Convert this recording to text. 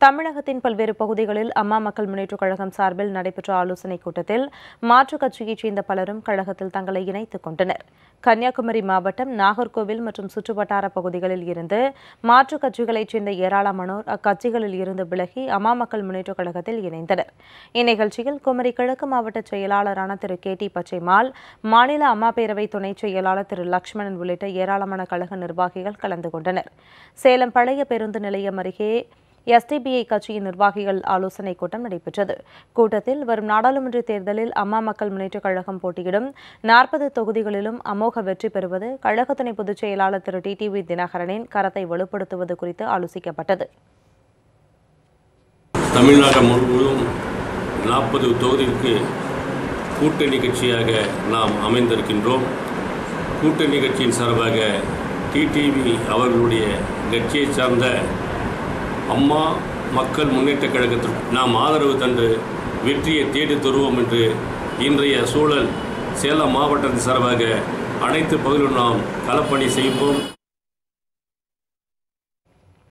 தமிழகத்தின் பல்வேறு பகுதிகளில் அம்மா மக்கள் முன்னேற்றக் கழகம் சார்பில் நடைபெற்ற ஆலோசனைக் கூட்டத்தில் மாற்றுக் கட்சியைச் சேர்ந்த பலரும் கழகத்தில் தங்களை இணைத்துக் கொண்டனர். கன்னியாகுமரி மாவட்டம் நாகர்கோவில் மற்றும் சுற்றுவட்டார பகுதிகளில் இருந்து மாற்றுக் கட்சிகளைச் சேர்ந்த ஏராளமானோர் அக்கட்சிகளில் இருந்து விலகி அம்மா மக்கள் முன்னேற்றக் கழகத்தில் இணைந்தனர். இந்நிகழ்ச்சியில் குமரி கிழக்கு மாவட்ட செயலாளரான திரு. கே. டி. பச்சைமால் மாநில அம்மா பேரவை துணைச் செயலாளர் திரு. லட்சுமணன் உள்ளிட்ட ஏராளமான கழக நிர்வாகிகள் கலந்து கொண்டனர். சேலம் பழைய பேருந்து நிலையம் அருகே எஸ்டிபிஐ கட்சியின் நிர்வாகிகள் ஆலோசனைக் கூட்டம் நடைபெற்றது. கூட்டத்தில் வரும் நாடாளுமன்ற தேர்தலில் அம்மா மக்கள் முன்னேற்றக் கழகம் போட்டியிடும் நாற்பது தொகுதிகளிலும் அமோக வெற்றி பெறுவது கழக துணை பொதுச் செயலாளர் திரு டிடிவி தினகரனின் கரத்தை வலுப்படுத்துவது குறித்து ஆலோசிக்கப்பட்டது. தமிழ்நாடு முழுவதும் நாற்பது தொகுதிக்கு கூட்டணி கட்சியாக நாம் அமைந்திருக்கின்றோம். கூட்டணி கட்சியின் சார்பாக டிடிவி அவர்களுடைய கட்சியை சார்ந்த அம்மா மக்கள் முன்னேற்றக் கழகத்திற்கு நாம் ஆதரவு தந்து வெற்றியை தேடி தருவோம் என்று இன்றைய சூழல் சேலம் மாவட்டத்தின் சார்பாக அனைத்து பகுதிகளும் நாம் களப்பணி செய்வோம்.